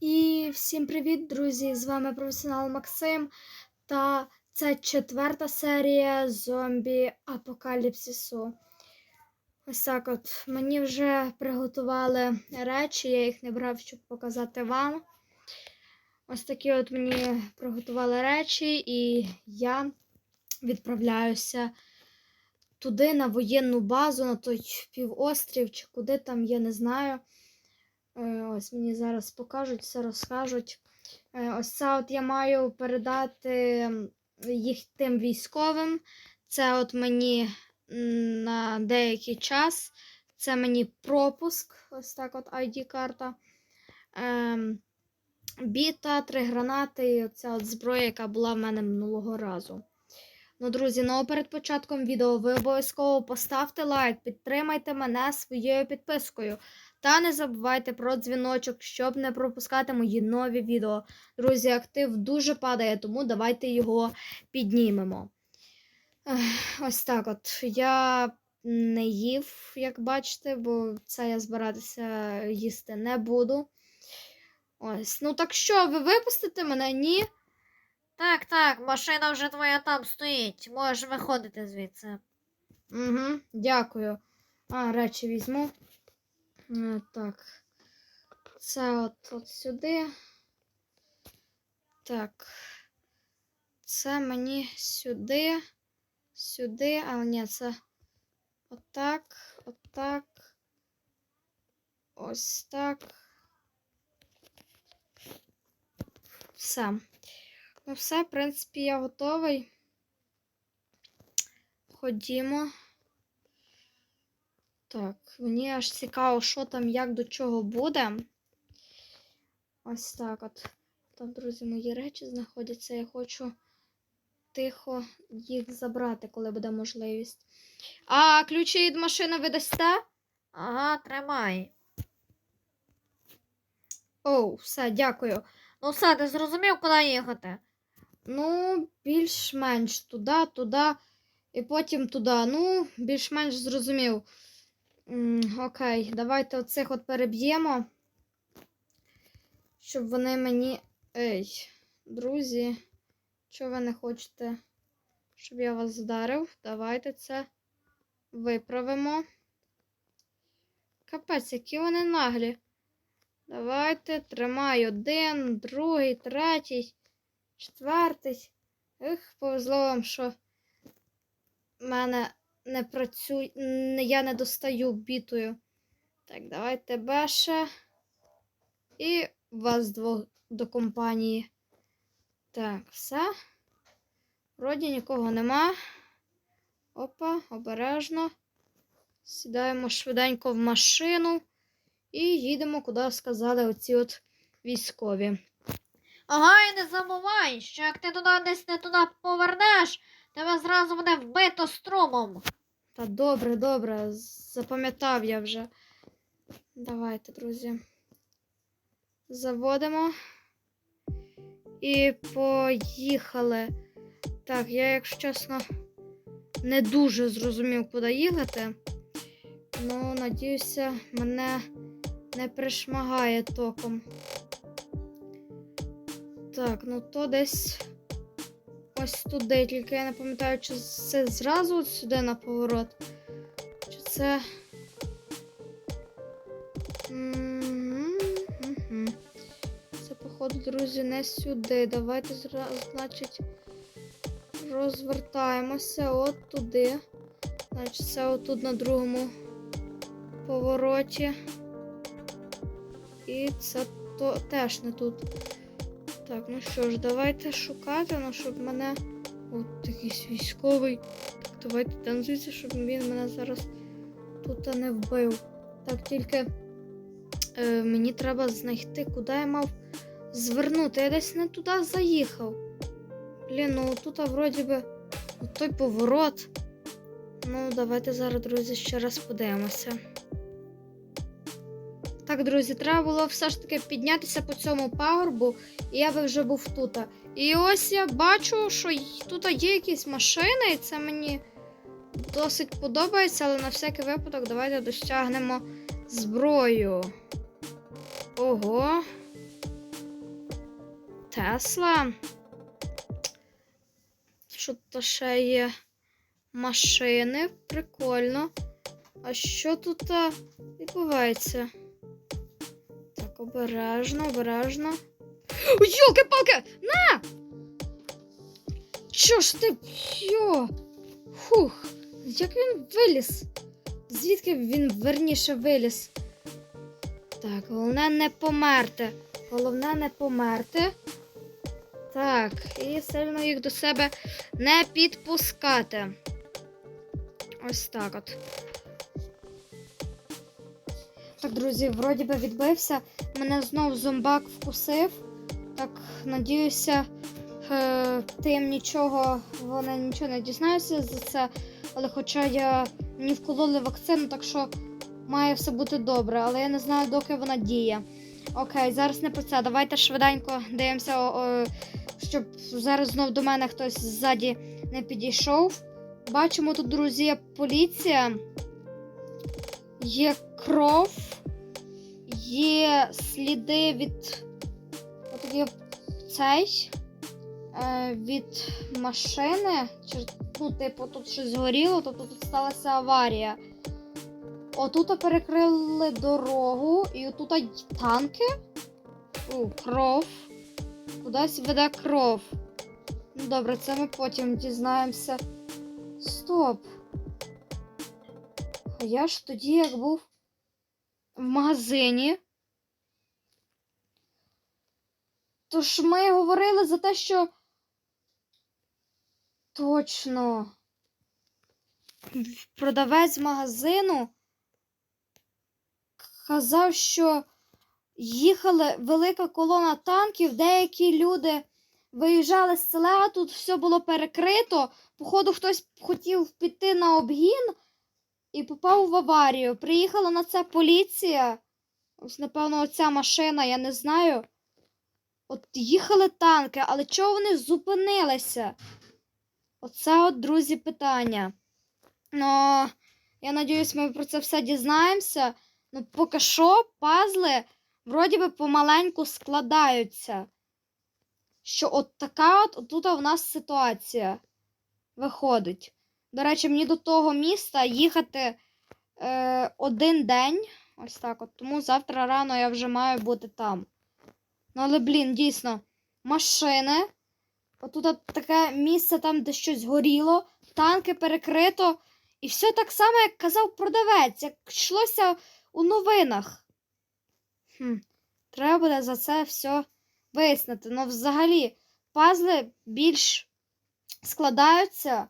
І всім привіт, друзі! З вами професіонал Максим. Та це четверта серія зомбі Апокаліпсису. Ось так от. Мені вже приготували речі, я їх не брав, щоб показати вам. Ось такі от мені приготували речі, і я відправляюся туди, на воєнну базу, на той півострів, чи куди там, я не знаю. Е, Ось мені зараз покажуть, все розкажуть. Е, Ось це от я маю передати їх тим військовим. Це от мені на деякий час. Це мені пропуск, ось так от ID-карта. Ем, біта, три гранати і оця от зброя, яка була в мене минулого разу. Ну, друзі, ну перед початком відео ви обов'язково поставте лайк, підтримайте мене своєю підпискою. Та не забувайте про дзвіночок, щоб не пропускати мої нові відео. Друзі, актив дуже падає, тому давайте його піднімемо. Ось так от. Я не їв, як бачите, бо це я збиратися їсти не буду. Ось. Ну так що, ви випустите мене? Ні? Так, так, машина вже твоя там стоїть. Можеш виходити звідси. Угу, дякую. А, речі візьму. Е, так. Це от, от сюди. Так. Це мені сюди. Сюди. А, ні, це отак, отак. Ось так. Все. Ну, все, в принципі, я готовий. Ходімо. Так, мені аж цікаво, що там, як до чого буде. Ось так от. Там, друзі, мої речі знаходяться. Я хочу тихо їх забрати, коли буде можливість. А ключі від машини ви дасте? Ага, тримай. Оу, все, дякую. Ну все, ти зрозумів, куди їхати? Ну, більш-менш туди, туди і потім туди. Ну, більш-менш зрозумів. М, окей, давайте оцих от переб'ємо. Щоб вони мені. Ей, друзі, що ви не хочете, щоб я вас вдарив? Давайте це виправимо. Капець, які вони наглі. Давайте тримай один, другий, третій. Четвертий. Ех, повезло вам, що мене не працює. Я не достаю бітою. Так, давайте Беша. І вас двох до компанії. Так, все. Вроді нікого нема. Опа, обережно. Сідаємо швиденько в машину і їдемо, куди сказали оці от військові. Ага, і не забувай, що як ти туди десь не туди повернеш, тебе зразу буде вбито струмом. Та добре, добре, запам'ятав я вже. Давайте, друзі. Заводимо. І поїхали. Так, я, якщо чесно, не дуже зрозумів, куди їхати. Ну, надіюся, мене не пришмагає током. Так, ну то десь ось туди. Тільки я не пам'ятаю, чи це зразу от сюди на поворот. Чи це. Це, походу, друзі, не сюди. Давайте зразу, значить, розвертаємося от туди. Значить, це отут на другому повороті. І це то теж не тут. Так, ну що ж, давайте шукати, ну, щоб мене. От якийсь військовий. Так, давайте звідси, щоб він мене зараз тут не вбив. Так, тільки е, мені треба знайти, куди я мав звернути. Я десь не туди заїхав. Блін, ну тут вроді би той поворот. Ну, давайте зараз, друзі, ще раз подивимося. Так, друзі, треба було все ж таки піднятися по цьому пагорбу, і я би вже був тут. І ось я бачу, що тут є якісь машини, і це мені досить подобається, але на всякий випадок давайте досягнемо зброю. Ого. Тесла. Що то ще є машини. Прикольно. А що тут відбувається? Обережно, обережно. Йолки-палки! На! Що ж ти? Йо! Фух, як він виліз? Звідки він верніше виліз? Так, головне не померти. Головне не померти. Так, і сильно їх до себе не підпускати. Ось так от. Так, друзі, вроді би відбився. Мене знов зомбак вкусив. Так, надіюся, е, тим нічого, вони нічого не дізнаються за це. Але хоча я мені вкололи вакцину, так що має все бути добре. Але я не знаю, доки вона діє. Окей, зараз не про це. Давайте швиденько дивимося, щоб зараз знов до мене хтось ззаді не підійшов. Бачимо тут, друзі, поліція. Є кров, є сліди від от є цей е, від машини. Ну, типу, тут щось згоріло, тобто тут сталася аварія. Отут перекрили дорогу, і отут танки. У, кров. Кудись веде кров. Ну добре, це ми потім дізнаємося. Стоп. А я ж тоді як був в магазині. Тож ми говорили за те, що. Точно. Продавець магазину казав, що їхала велика колона танків, деякі люди виїжджали з села, тут все було перекрито. Походу, хтось хотів піти на обгін і попав в аварію. Приїхала на це поліція. Ось, напевно, оця машина, я не знаю. От їхали танки, але чого вони зупинилися? Оце от, друзі, питання. Ну, я надіюсь, ми про це все дізнаємося. Ну, поки що пазли вроді би помаленьку складаються. Що от така от тут у нас ситуація виходить. До речі, мені до того міста їхати е, один день. Ось так от. Тому завтра рано я вже маю бути там. Ну, але, блін, дійсно, машини. Отут от таке місце, там, де щось горіло, танки перекрито. І все так само, як казав продавець, як йшлося у новинах. Хм, треба буде за це все вияснити. Ну, взагалі, пазли більш складаються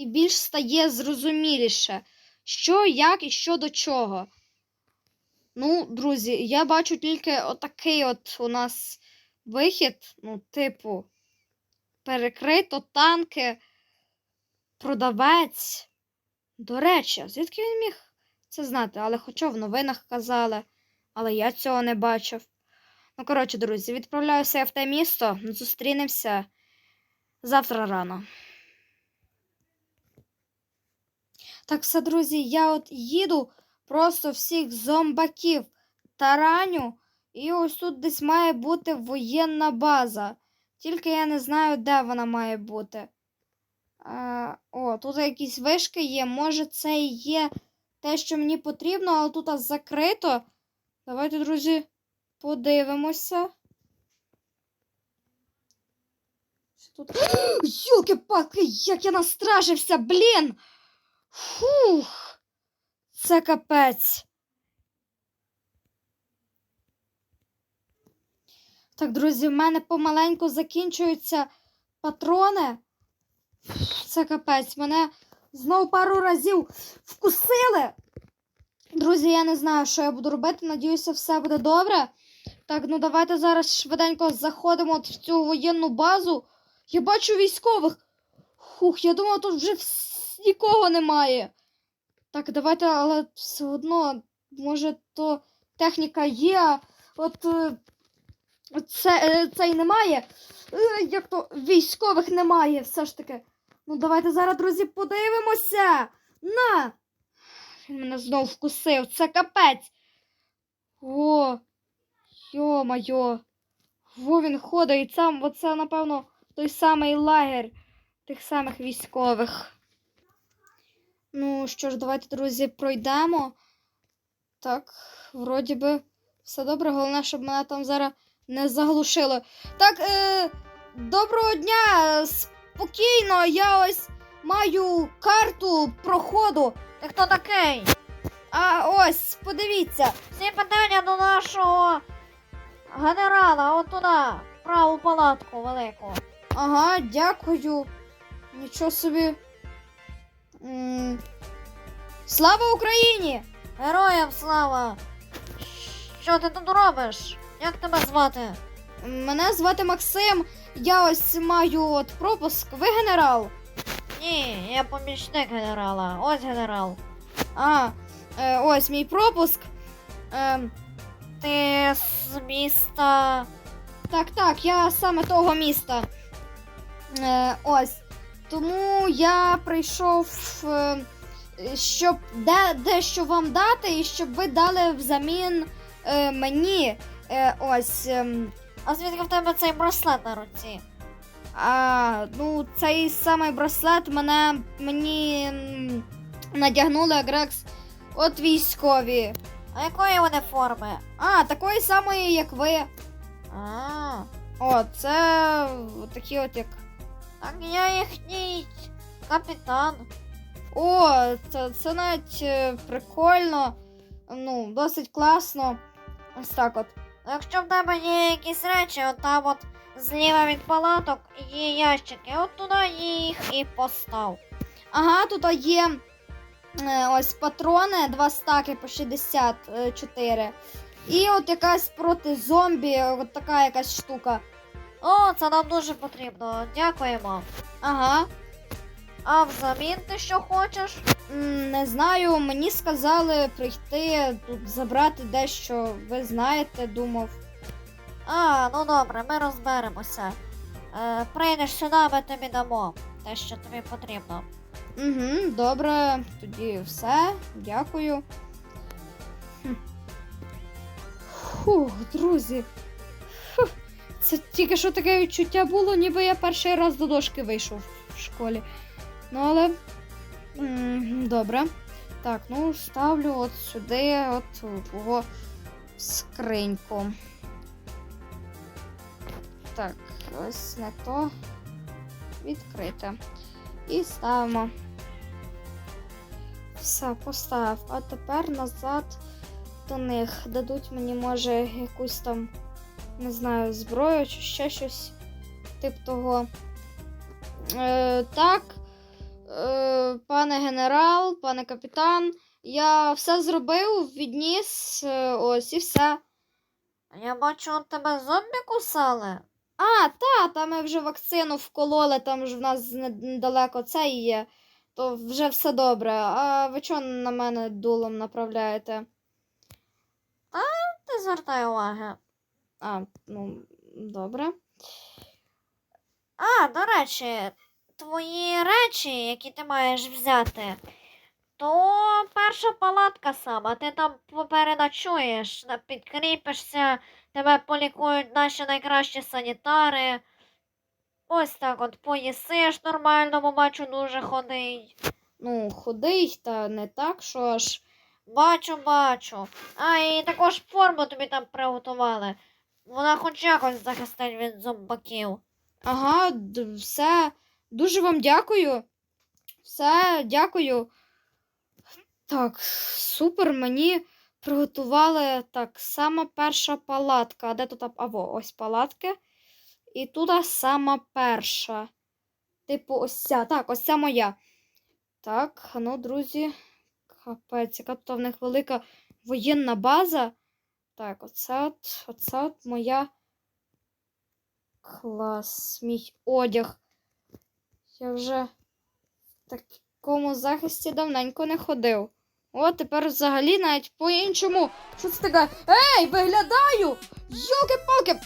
і більш стає зрозуміліше, що, як і що до чого. Ну, друзі, я бачу тільки отакий от у нас вихід, ну, типу, перекрито танки, продавець. До речі, звідки він міг це знати? Але хоча в новинах казали, але я цього не бачив. Ну, коротше, друзі, відправляюся я в те місто. Зустрінемося завтра рано. Так, все, друзі, я от їду просто всіх зомбаків тараню. І ось тут десь має бути воєнна база. Тільки я не знаю, де вона має бути. А, о, тут якісь вишки є. Може, це і є те, що мені потрібно, але тут закрито. Давайте, друзі, подивимося. Що тут? Йолки-палки, як я настрашився, блін! Фух! Це капець. Так, друзі, в мене помаленьку закінчуються патрони. Це капець. Мене знову пару разів вкусили. Друзі, я не знаю, що я буду робити. Надіюся, все буде добре. Так, ну давайте зараз швиденько заходимо в цю воєнну базу. Я бачу військових. Хух, я думала, тут вже вс- нікого немає. Так, давайте, але все одно, може, то техніка є, а от е, це, е, цей немає. Е, Як то військових немає, все ж таки. Ну, давайте зараз, друзі, подивимося. На! Він мене знов вкусив. Це капець. О, йо-майо. Во він ходить, сам, оце, напевно, той самий лагерь тих самих військових. Ну що ж, давайте, друзі, пройдемо. Так, вроді би, все добре. Головне, щоб мене там зараз не заглушило. Так, е, доброго дня! Спокійно, я ось маю карту проходу. Ти хто такий? А ось, подивіться. Всі питання до нашого генерала, от туди, в праву палатку велику. Ага, дякую. Нічого собі. Слава Україні! Героям слава! Що ти тут робиш? Як тебе звати? Мене звати Максим. Я ось маю от пропуск. Ви генерал? Ні, я помічник генерала. Ось генерал. А, е, ось мій пропуск. Е, Ти з міста. так, так, я саме того міста. Е, ось. Тому я прийшов, е, щоб де, дещо вам дати, і щоб ви дали взамін е, мені. Е, ось. ем, А звідки в тебе цей браслет на руці? А, ну, цей самий браслет мене мені надягнули якраз от військові. А якої вони форми? А, такої самої, як ви. А, О, це такі от як. Так я їхній капітан. О, це, це навіть е, прикольно. Ну, досить класно. Ось так от. Якщо в тебе є якісь речі, от от зліва від палаток є ящики, от туди їх і постав. Ага, тут є е, ось патрони, два стаки по 64. І от якась проти зомбі, от така якась штука. О, це нам дуже потрібно. Дякуємо. Ага. А взамін ти що хочеш? Не знаю, мені сказали прийти тут забрати дещо. Ви знаєте, думав. А, ну добре, ми розберемося. Е, прийдеш сюди, ми тобі дамо те, що тобі потрібно. Угу, добре, тоді все. Дякую. Фух, друзі. Це тільки що таке відчуття було, ніби я перший раз до дошки вийшов в школі. Ну, але. Добре. Так, ну ставлю от сюди, от твого скриньку. Так, ось не то. Відкрите. І ставимо. Все, поставив. А тепер назад до них. Дадуть мені, може, якусь там, не знаю, зброю чи ще щось тип того. Е, так, е, пане генерал, пане капітан, я все зробив, відніс, е, ось і все. Я бачу, от тебе зомбі кусали. А, та, там ми вже вакцину вкололи, там ж в нас недалеко це і є. То вже все добре. А ви чого на мене дулом направляєте? Ти звертай уваги. А, ну, добре. А, до речі, твої речі, які ти маєш взяти, то перша палатка сама. Ти там попереночуєш, на- підкріпишся, тебе полікують наші найкращі санітари. Ось так от поїсиш нормально, бо бачу дуже ходий. Ну, худий, та не так, що аж. Бачу, бачу. А, і також форму тобі там приготували. Вона хоч якось захистить від зомбаків. Ага, все. Дуже вам дякую. Все, дякую. Так, супер, мені приготували так, сама перша палатка. А де тут? Або ось палатки. І тут сама перша. Типу, ось ця. Так, ось ця моя. Так, ну, друзі. Капець, яка тут в них велика воєнна база. Так, оце от, моя. Клас, мій одяг. Я вже в такому захисті давненько не ходив. О, тепер взагалі навіть по-іншому. Що це таке? Ей, виглядаю! Йолки-палки!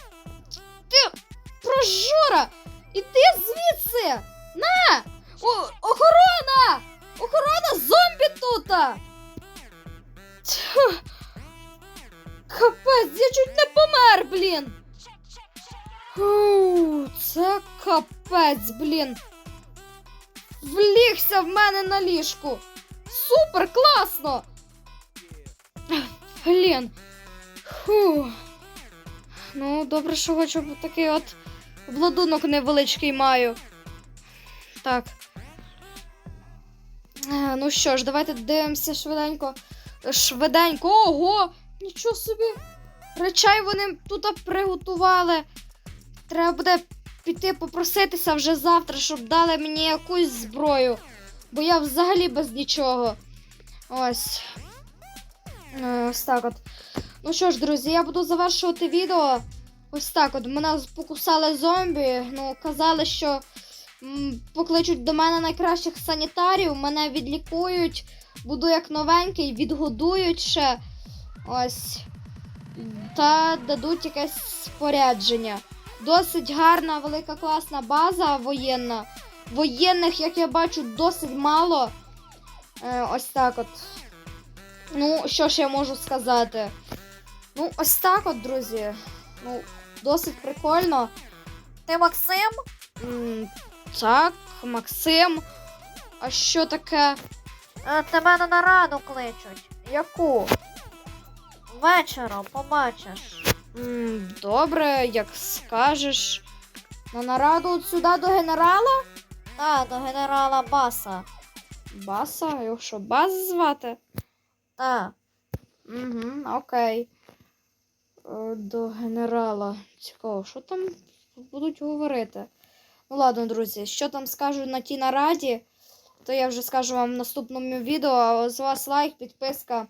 Ти прожора! Іди звідси! На! О, охорона! Охорона зомбі тут! Капець, я чуть не помер, блін! Фу, це капець, блін. Влігся в мене на ліжку. Супер, класно! Блін. Фу. Ну, добре, що хоч такий от обладунок невеличкий маю. Так. Е, Ну що ж, давайте дивимося швиденько. Швиденько. Ого! Нічого собі. Речей вони тут приготували. Треба буде піти попроситися вже завтра, щоб дали мені якусь зброю. Бо я взагалі без нічого. Ось. Е, Ось так от. Ну що ж, друзі, я буду завершувати відео. Ось так от. Мене покусали зомбі. Ну, казали, що покличуть до мене найкращих санітарів, мене відлікують, буду як новенький, відгодують ще. Ось. Та дадуть якесь спорядження. Досить гарна, велика класна база воєнна. Воєнних, як я бачу, досить мало. Е, ось так от. Ну, що ж я можу сказати? Ну, ось так от, друзі. Ну, досить прикольно. Ти Максим? М, так, Максим. А що таке? Е, Тебе на нараду кличуть. Яку? Вечором побачиш. М, добре, як скажеш. На нараду от сюди до генерала? Та, до генерала Баса. Баса, його що, Бас звати? Та. Угу, окей. Е, До генерала. Цікаво, що там будуть говорити? Ну ладно, друзі, що там скажуть на тій нараді, то я вже скажу вам в наступному відео. А з вас лайк, підписка.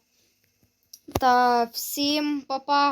Та всім па-па.